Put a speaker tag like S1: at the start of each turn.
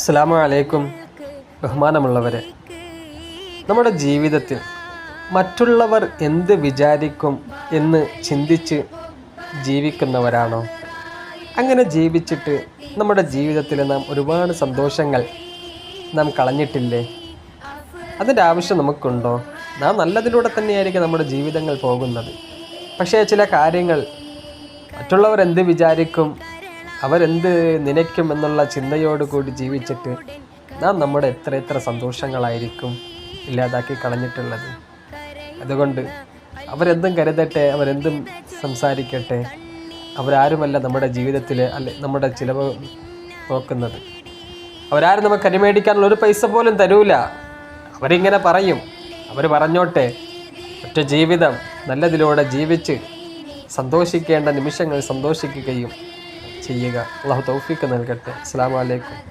S1: അസ്സാം വലൈക്കും ബഹുമാനമുള്ളവരെ നമ്മുടെ ജീവിതത്തിൽ മറ്റുള്ളവർ എന്ത് വിചാരിക്കും എന്ന് ചിന്തിച്ച് ജീവിക്കുന്നവരാണോ? അങ്ങനെ ജീവിച്ചിട്ട് നമ്മുടെ ജീവിതത്തിൽ നാം ഒരുപാട് സന്തോഷങ്ങൾ നാം കളഞ്ഞിട്ടില്ലേ? അതിന്റെ ആവശ്യം നമുക്കുണ്ടോ? നാം നല്ലതിലൂടെ തന്നെയായിരിക്കും നമ്മുടെ ജീവിതങ്ങൾ പോകുന്നത്. പക്ഷേ ചില കാര്യങ്ങൾ മറ്റുള്ളവർ എന്ത് വിചാരിക്കും അവരെന്ത് നിനയ്ക്കും എന്നുള്ള ചിന്തയോടുകൂടി ജീവിച്ചിട്ട് നാം നമ്മുടെ എത്ര എത്ര സന്തോഷങ്ങളായിരിക്കും ഇല്ലാതാക്കി കളഞ്ഞിട്ടുള്ളത്. അതുകൊണ്ട് അവരെന്തും കരുതട്ടെ അവരെന്തും സംസാരിക്കട്ടെ. അവരാരുമല്ല നമ്മുടെ ജീവിതത്തിൽ അല്ലെ നമ്മുടെ ചിലവ് നോക്കുന്നത്. അവരാരും നമുക്ക് കരിമേടിക്കാനുള്ള ഒരു പൈസ പോലും തരൂല. അവരിങ്ങനെ പറയും. അവർ പറഞ്ഞോട്ടെ. ഒറ്റ ജീവിതം നല്ലതിലൂടെ ജീവിച്ച് സന്തോഷിക്കേണ്ട നിമിഷങ്ങൾ സന്തോഷിക്കുകയും ചെയ്യുക അള്ളാഹു തൗഫീക്ക് നൽകട്ടെ. അസ്സാം വലൈക്കും